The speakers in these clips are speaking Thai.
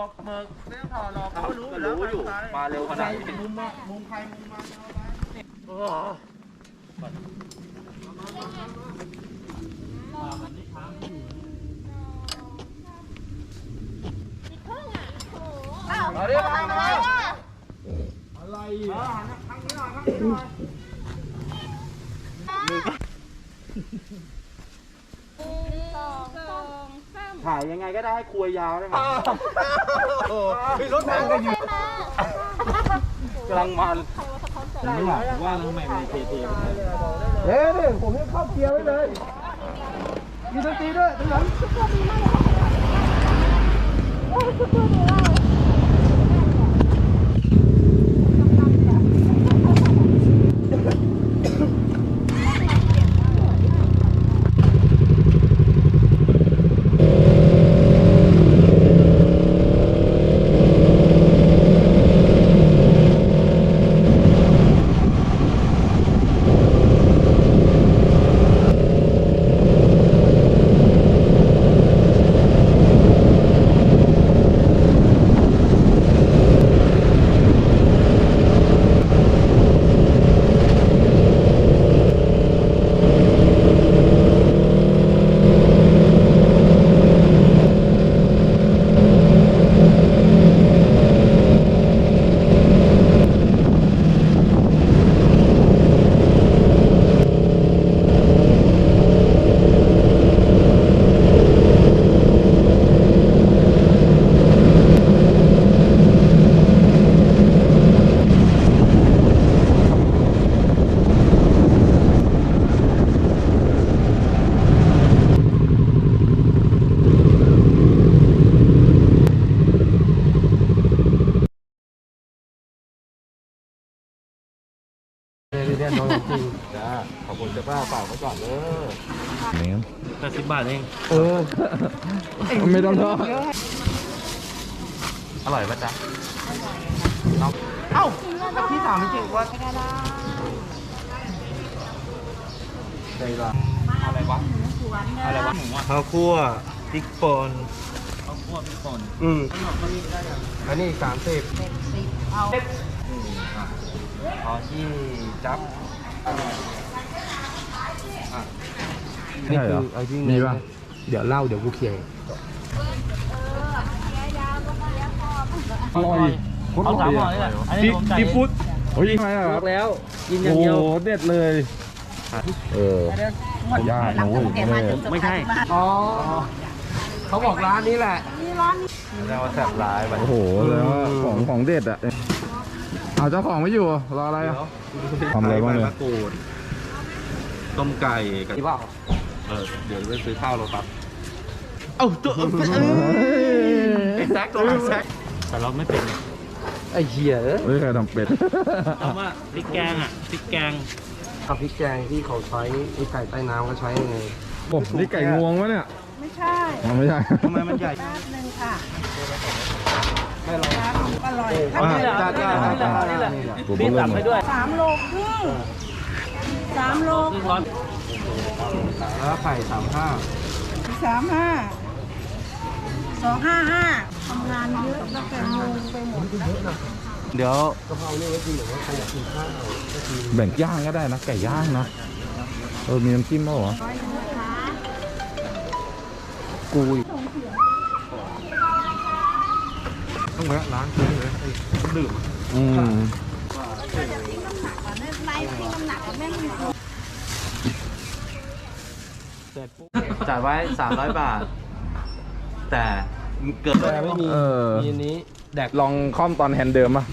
วกเมิกไม่ต้องถอดหรอกเขารู้อยู่แล้วรู้อยู่มาเร็วขนาดนี้มุมอะมุมใครมุมมันอาไปเอาดิมามาอะไรอะทางนี้หน่อยทางนี้หน่อย ถ่ายยังไงก็ได้ให้ครัวยาวได้ไหมมีรถทางก็อยู่กำลังมันไม่หวังว่าทำไมมันเทเทเฮ้ยผมยังเข้าเกียร์ไว้เลยมีดนตรีด้วยตรงนั้น เรียนน้องจริง จ้าขอบคุณเจ้าป้าฝากไว้ก่อนเด้อ แปดสิบบาท เองเออ ไม่ต้องทอดอร่อยปะจ๊ะเอ้าแล้วพี่ถามจริงๆว่าใจละอะไรวะอะไรวะหมูอะข้าวคั่วพริกป่นข้าวคั่วพริกป่นอืมอันนี้สามสิบอ๋อที่จับนี่คือไอ้ที่มีป่ะ เดี๋ยวเล่าเดี๋ยวกูเคลียร์อร่อยเอาสามห่อนี่แหละอันนี้ผมจ่ายซีฟู้ดโอ้ยทำไมอะบอกแล้วกินอย่างเดียวโอ้โหเด็ดเลยเออยากนะเว้ยแม่ไม่ใช่ อ๋อเขาบอกร้านนี้แหละเรียกว่าแซ่บร้ายไปโอ้โหแล้วาของของเด็ดอะเอาเจ้าของไม่อยู่รออะไรอะทำอะไรบ้างเนี่ย มะกรูดต้มไก่กับที่ว่า เออ เดี๋ยวไปซื้อข้าวโรตัส เอ้าตัวไอ้แซกตัวแซกแต่เราไม่เป็นไอ้เหี้ยเอ้ยเฮ้ยใครทำเป็ด คำว่าพริกแกงอะพริกแกงกับพริกแกงที่เขาใช้ไอ้ไก่ใต้น้ำเขาใช้ยังไงโอ้นี่ไก่งวงวะเนี่ยไม่ใช่อ๋อไม่ใช่ ทำไมมันใหญ่แป๊บนึงค่ะไม่หรอกครับอร่อยอ่าครับจ้าจ้าจ้าจ้านี่แหละตัวพี่เบลตัอบเลให้ยด้วยสามโลครึ่งสามโลครึ่งร้อยแล้วไข่สามห้าสามห้า สองห้าห้าทำงานเยอะแล้วแกงงไปหมดเดี๋ยวกะเพรานี่ไว้กินหรือว่าใครอยากกินข้าวก็กินแบ่งย่างก็ได้นะไก่ย่างนะเออมีน้ำจิ้มมั้งเหรอกุยต้องแวะร้านกินเลยไอ้ดื่มอืมไม่ทิ้งน้ำหนักแม่งจ่ายไว้ 300 บาท แต่เกิดแต่ไม่มีเออ มีอันนี้แดกลองคล่อมตอนแฮนด์เดิมป่ะ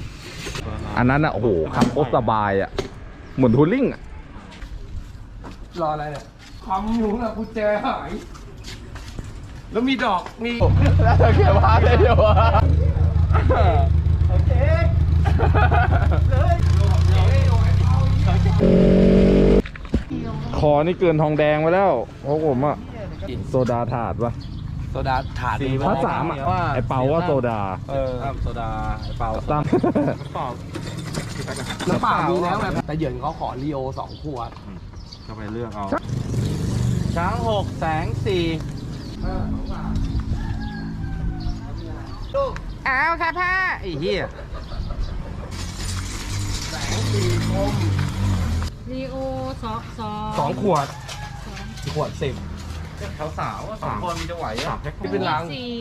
อันนั้นอะโอ้โหขับโคตรสบายอะ เหมือนทัวริ่งอะ รออะไรเนี่ยคำอยู่นะกุญแจหาย แล้วมีดอกมีแล้วเธอเขียนว่าได้เดียวอะโอเคคอนี่เกินทองแดงไปแล้วเพราะผมอะ โซดาถาดป่ะโซดาถาดถ้าสามอะไอเปาว่าโซดา เออโซดาไอ้เปล่าตั้มเปล่าน้ำเปล่ามีแล้วไงแต่เหยินเขาขอรีโอสองขวดก็ไปเลือกเอา ช้างหกแสงสี่อ้าวค่ะพ่อไอ้เหี้ยรีโอสองสองสองขวดขวดสิบ เขาสาวอะสองคนมันจะไหวอะที่เป็นรัง สี่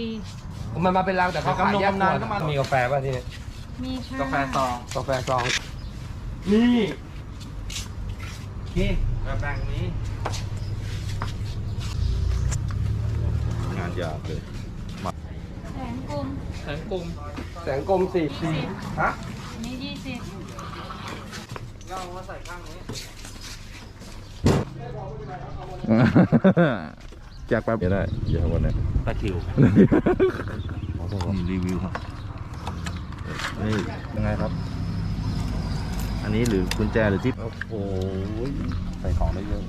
มันมาเป็นรังแต่เขาขายแยกขวดกำนานก็มามีกาแฟป่ะที่นี่มีค่ะกาแฟซองกาแฟซองนี่นี่แบบแบ่งนี้ งานยากเลย แสนกลมแสงกลมแสงกลมสี่สี่ฮะอันนี้ยี่สิบ เรามาใส่ข้างนี้แจกแป๊บได้เดี๋ยววันนี้ตะคิวนี่รีวิวครับนี่ยังไงครับ อันนี้หรือกุญแจหรือที่โอ้โหใส่ของได้เยอะ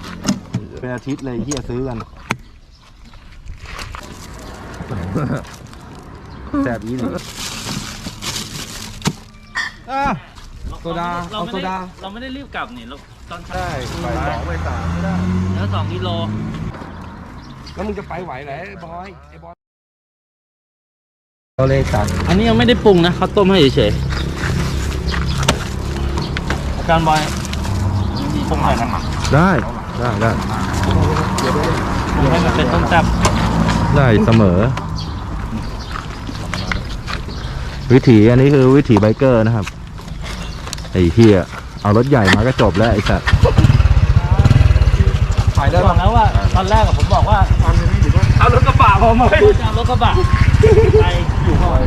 เป็นอาทิตย์เลยที่จะซื้อกันแสบอีหลีอะโซดาเราเอาไม่โซได้ดาเราไม่ได้รีบกลับนี่เราตอนเช้าได้ไปสองไปสามไม่ได้เนื้อสองกิโล แล้วมึงจะไปไหวไหนไอ้บอยไอ้บอยก็เลยตัดอันนี้ยังไม่ได้ปรุงนะเขาต้มให้เฉยๆอาจารย์บอยปรุงหน่อยนะได้ได้ได้ให้มันเป็นต้มแซ่บได้เสมอ วิถีอันนี้คือวิถีไบเกอร์นะครับไอ้เฮียเอารถใหญ่มาก็จบแล้วไอ้สัตว์ถ่ายได้บอกปะแล้วว่า ตอนแรกอะผมบอกว่าเอารถกระบะพอมาจะเอารถกระบะไปอยู่ข้างหลัง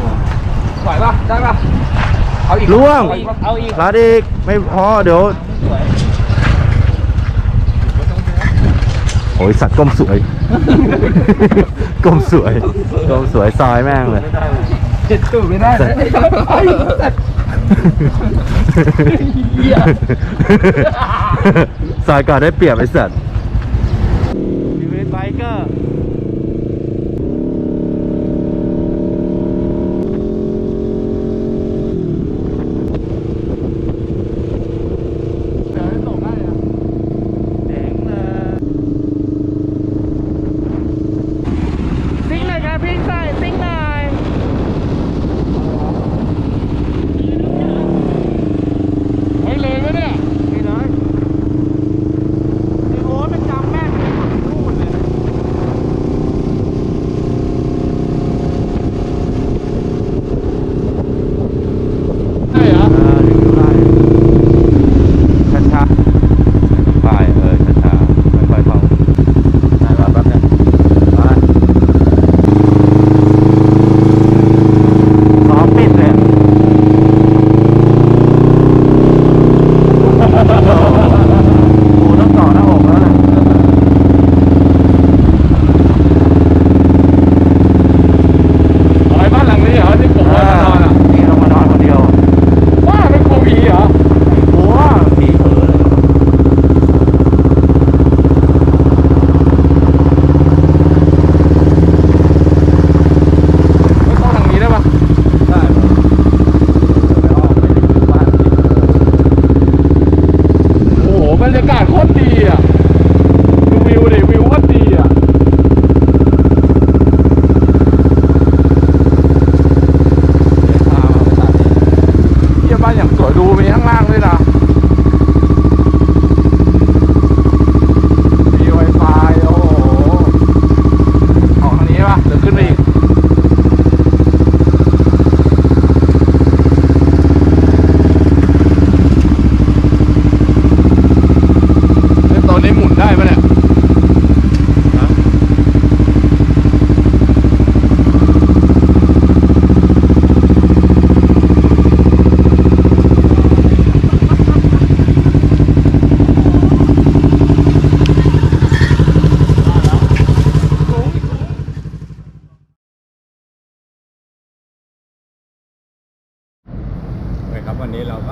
ไหวปะได้ปะเอาอีกล่วงเอาอีกปะเอาอีกลาดอีกไม่พอเดี๋ยวสวยโอ้ยสัตว์ก้มสวย ก้มสวย ก้มสวยซอยแม่งเลยเจ็ดตู้ไม่ได้นะไอ้สัตว์ไอ้สัตว์ซอยก่อนได้เปรียบไอ้สัตว์ชีวิตไบ เกอร์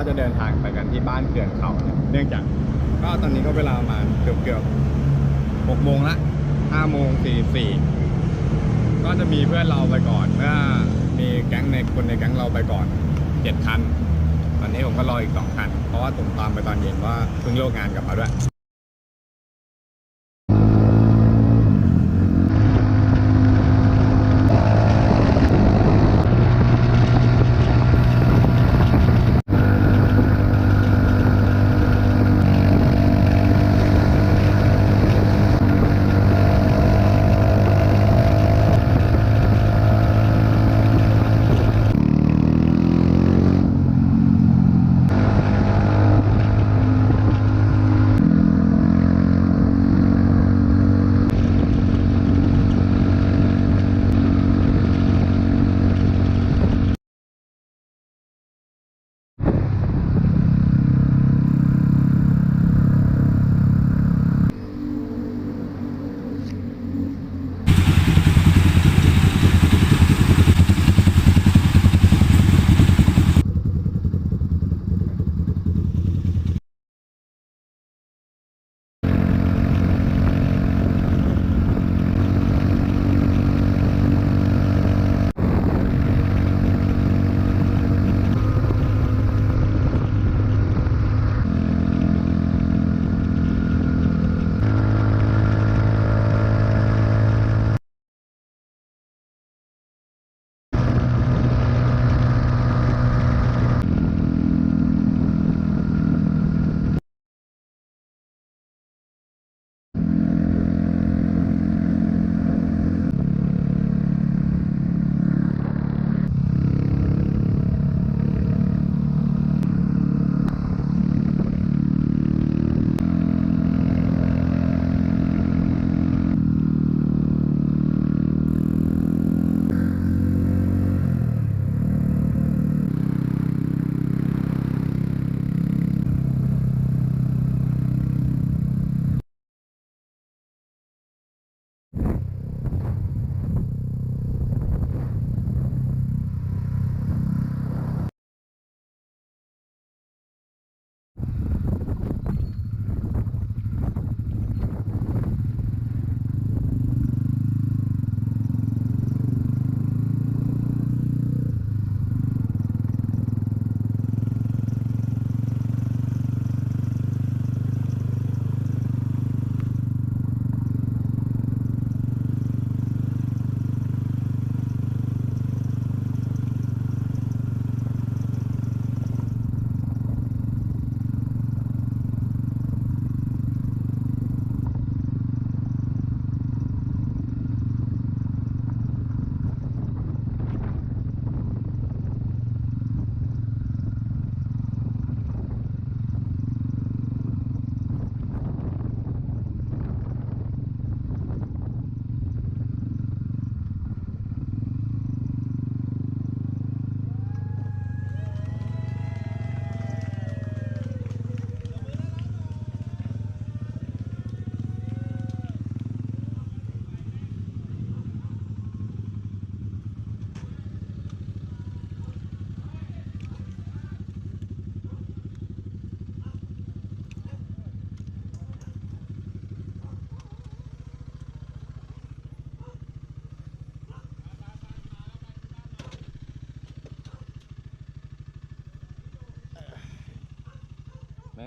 จะเดินทางไปกันที่บ้านเขื่อนเขาเนี่ยเนื่องจากก็ตอนนี้ก็เวลาประมาณเกือบเกือบหกโมงละห้าโมงสี่สี่ก็จะมีเพื่อนเราไปก่อนเมื่อมีแก๊งในคนในแก๊งเราไปก่อนเจ็ดคัน ตอนนี้ผมก็รออีกสองคัน เพราะว่าผมตามไปตอนเย็นว่าเพิ่งโลกงานกลับมาด้วย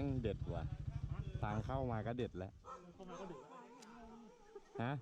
งเด็ดว่ะทางเข้ามาก็เด็ดแล้วฮะ